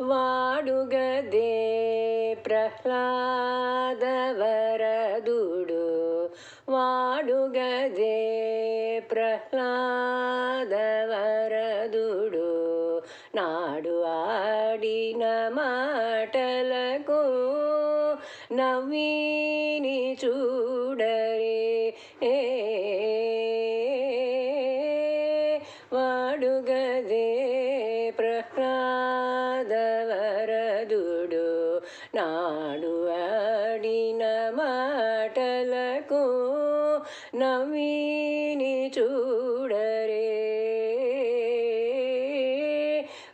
వాడుగదే ప్రహ్లాదవరదుడు. వాడుగదే ప్రహ్లాదవరదుడు. నాడు ఆడిన మాటలకు నవ్విని చూడరే. ఏ వాడుగదే ప్రహ్లాద ఆడిన మాటలకు నవీని చూడరే.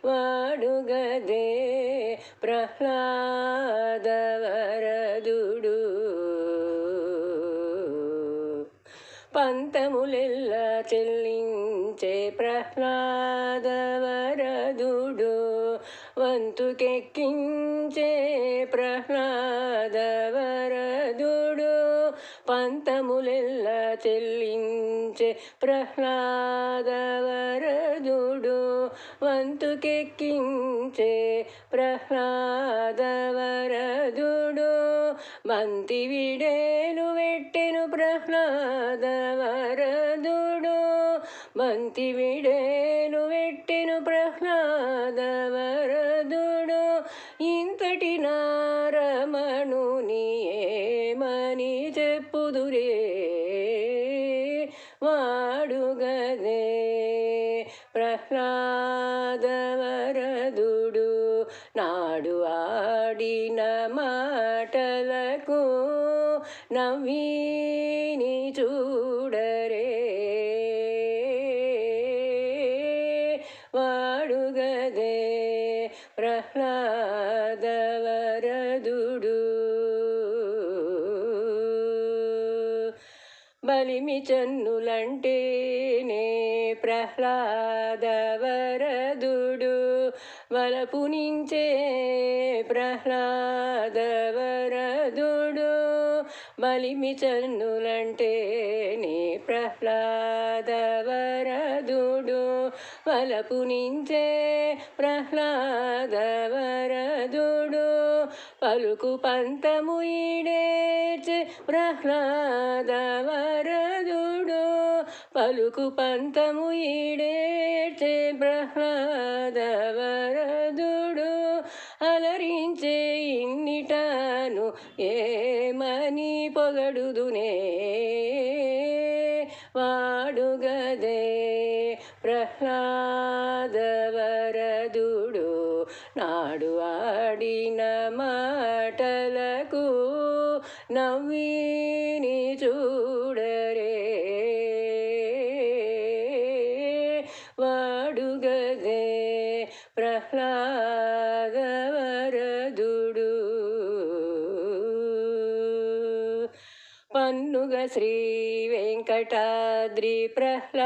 వాడుగదే ప్రహ్లాదవరదుడు. పంతములెల్లా చెల్లించే ప్రహ్లాదవరదుడు. వంతుకెక్కించే ప్రహ్లాదవరదుడు పంతములెల్ల చెల్లించే ప్రహ్లాదవరదుడు వంతుకెక్కించే ప్రహ్లాదవరదుడు బంతి విడేలు వెట్టెను ప్రహ్లాదవరదు మంతి విడేను వెట్టెను ప్రహ్లాదవరదుడు. ఇంతటి నారమణుని ఏమని చెప్పుదురే. వాడుగదే ప్రహ్లాదవరదుడు. నాడు ఆడిన మాటలకు నవ్విని చూ ప్రహ్లాదవరదుడు బలిమి చన్నులంటేనే ప్రహ్లాదవరదుడు వలపునించే ప్రహ్లాద మలిమి బలిమి చన్నులంటేనే ప్రహ్లాదవరదుడు వలపునించే ప్రహ్లాదవరదుడు. పలుకు పంతము ఈడేర్చే ప్రహ్లాదవరదుడు. పలుకు పంతము ఈడేర్చే ప్రహ్లాదవరదుడు పొగడుదునే వాడుగదే ప్రహ్లాదవరదుడు నాడు ఆడిన మాటలకు నవ్విని చూడరే వాడుగదే ప్రహ్లాదవరదుడు పన్నుగ శ్రీ వెంకటాద్రి ప్రహ్లాదవరదుడు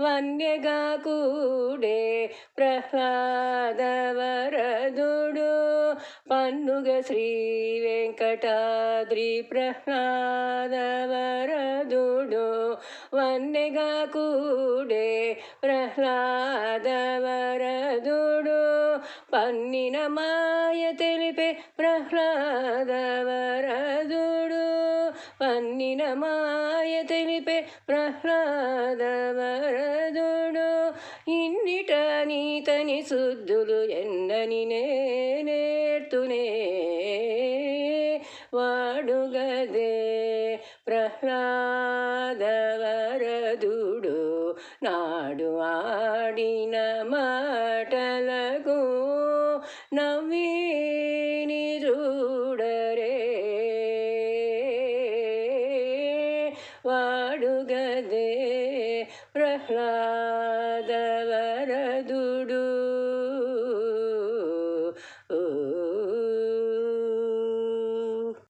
వన్యగా కూడే ప్రహ్లాదవరదుడు పన్నుగ శ్రీ వెంకటాద్రి ప్రహ్లాదవరదుడు వన్నెగా కూడే ప్రహ్లాదవరదుడు పన్నిన మాయతే ప్రహ్లాదవరదుడు. పన్నిన మాయ తెలిపే ప్రహ్లాదవరదుడు. ఇన్నిట నీతని శుద్ధులు ఎన్నని నేర్తునే వాడుగదే ప్రహ్లాదవరదుడు. నాడు ఆడిన మాట వాడుగదే ప్రహ్లాదవరదుడు